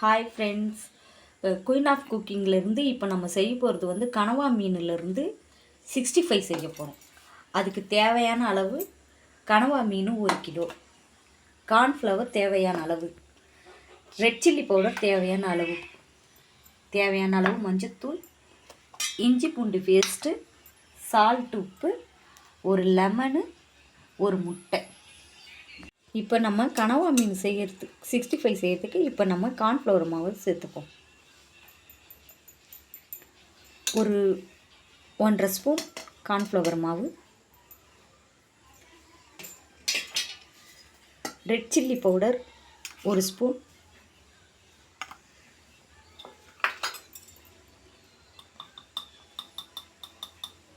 Hi friends queen of குக்கிங்லேருந்து இப்போ நம்ம செய்ய போகிறது வந்து கனவா மீன்லேருந்து சிக்ஸ்டி ஃபைவ் செய்ய போகிறோம் அதுக்கு தேவையான அளவு கனவா மீன் ஒரு கிலோ. கார்ன்ஃப்ளவர் தேவையான அளவு. ரெட் சில்லி பவுடர் தேவையான அளவு. தேவையான அளவு மஞ்சத்தூள். இஞ்சி பூண்டு பேஸ்ட்டு சால்ட் உப்பு ஒரு லெமனு ஒரு முட்டை. இப்போ நம்ம கனவா மீன் செய்கிறதுக்கு சிக்ஸ்டி ஃபைவ் செய்கிறதுக்கு இப்போ நம்ம கார்ன்ஃப்ளவர் மாவு சேர்த்துப்போம். ஒரு ஒன்றரை ஸ்பூன் கார்ன்ஃப்ளவர் மாவு ரெட் சில்லி பவுடர் ஒரு ஸ்பூன்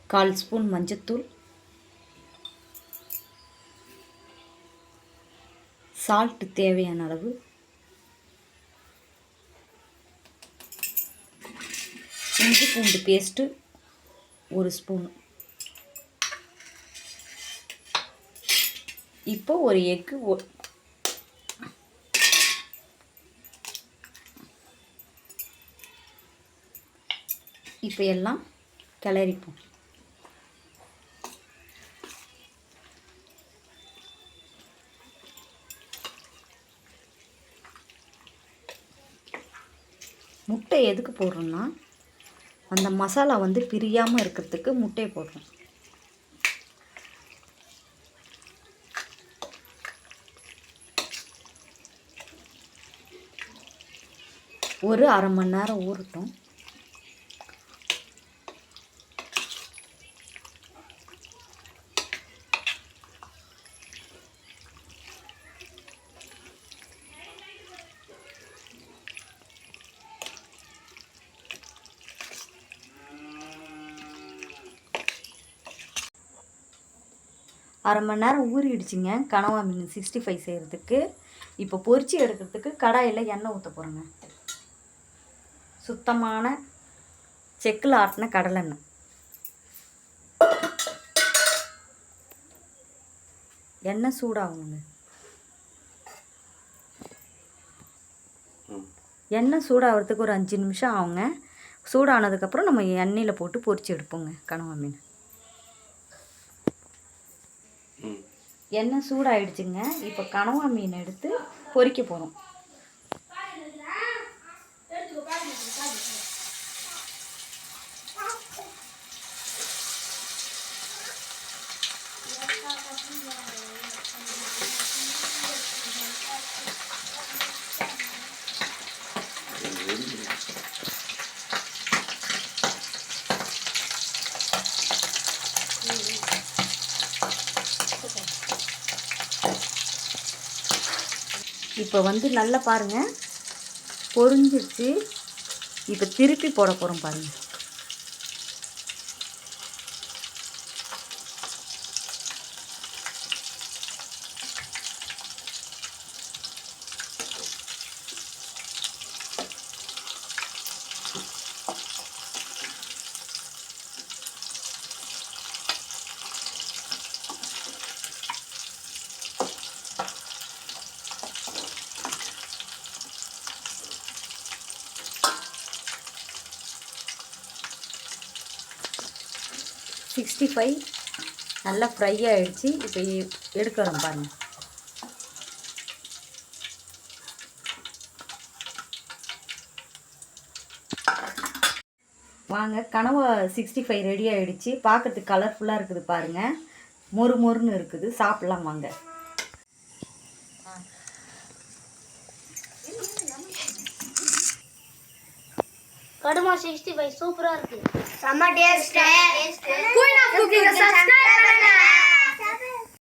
கால் ஸ்பூன் மஞ்சத்தூள் சால்ட் தேவையான அளவு. இஞ்சி பூண்டு பேஸ்ட்டு ஒரு ஸ்பூன் இப்போ ஒரு எக்கு இப்போ எல்லாம் கிளறிப்போம். முட்டை எதுக்கு போடுறோம்னா அந்த மசாலா வந்து பிரியாமல் இருக்கிறதுக்கு முட்டையை போடுறோம். ஒரு அரை மணி நேரம் ஊறட்டும். அரை மணி நேரம் ஊறிடுச்சுங்க. கனவா மீன் சிக்ஸ்டி ஃபைவ் செய்கிறதுக்கு இப்போ பொரிச்சு எடுக்கிறதுக்கு கடாயில் எண்ணெய் ஊற்ற போகிறோங்க சுத்தமான செக்கில் ஆட்டின கடலெண்ணெய் எண்ணெய். சூடாகுங்க. எண்ணெய் சூடாகிறதுக்கு ஒரு அஞ்சு நிமிஷம் ஆகுங்க. சூடானதுக்கப்புறம் நம்ம எண்ணெயில் போட்டு பொரிச்சு எடுப்போங்க கனவா மீன். எண்ணெய் சூடாயிடுச்சுங்க. இப்போ கனவா மீன் எடுத்து பொறிக்க போகிறோம் இப்போ வந்து நல்லா பாருங்கள் பொரிஞ்சிருச்சு. இப்போ திருப்பி போட போகிறோம் பாருங்கள் சிக்ஸ்டி ஃபைவ். நல்லா ஃப்ரை ஆகிடுச்சு இப்போ எடுக்கிறோம் பாருங்கள் வாங்க கனவா சிக்ஸ்டி ஃபைவ் ரெடி ஆகிடுச்சு பார்க்கறதுக்கு கலர்ஃபுல்லாக இருக்குது பாருங்கள் மொறு மொறுன்னு இருக்குது. சாப்பிட்லாம் வாங்க. கடுமா சிக்ஸ்டி ஃபைவ் சூப்பராக இருக்குது समर डेज़ स्टार कोई ना फुकी सब्सक्राइब करना